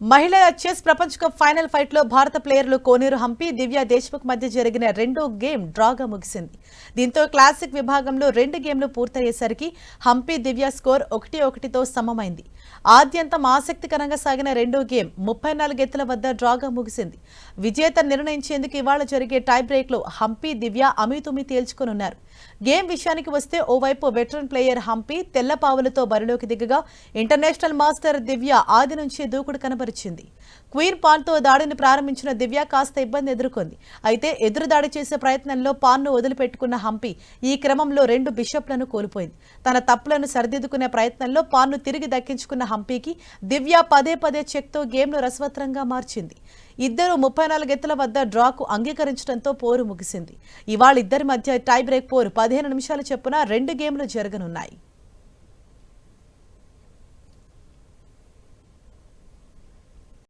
మహిళల చెస్ ప్రపంచ cup final ఫైట్లో భారత ప్లేయర్లు కోనేరు హంపి దివ్య దేశ్ముఖ్ మధ్య జరిగిన రెండో గేమ్ డ్రాగా ముగిసింది. దీంతో క్లాసిక్ విభాగంలో రెండు గేమ్లు పూర్తయ్యేసరికి హంపి దివ్య స్కోర్ ఒకటి ఒకటితో సమమైంది. ఆద్యంతం ఆసక్తికరంగా సాగిన రెండో గేమ్ ముప్పై నాలుగు ఎత్తుల వద్ద డ్రాగా ముగిసింది. విజేత నిర్ణయించేందుకు ఇవాళ జరిగే టై బ్రేక్లో హంపి దివ్య అమితుమి తేల్చుకునున్నారు. గేమ్ విషయానికి వస్తే ఓవైపు వెటరన్ ప్లేయర్ హంపి తెల్లపావులతో బరిలోకి దిగగా ఇంటర్నేషనల్ మాస్టర్ దివ్య ఆది నుంచి దూకుడు కనబరిచింది క్వీన్ పాన్తో దాడిని ప్రారంభించిన దివ్య కాస్త ఇబ్బంది ఎదుర్కొంది. అయితే ఎదురు దాడి చేసే ప్రయత్నంలో పాన్ను వదిలిపెట్టుకున్న హంపి ఈ క్రమంలో రెండు బిషప్లను కోల్పోయింది. తన తప్పులను సరిదిద్దుకునే ప్రయత్నంలో పాన్ను తిరిగి దక్కించుకున్న హంపీకి దివ్య పదే పదే చెక్తో గేమ్ను రసవత్రంగా మార్చింది. ఇద్దరు ముప్పై నాలుగు ఎత్తుల వద్ద డ్రాకు అంగీకరించడంతో పోరు ముగిసింది. ఇవాళ ఇద్దరి మధ్య టై బ్రేక్ పోరు పదిహేను నిమిషాల చొప్పున రెండు గేమ్లు జరగనున్నాయి.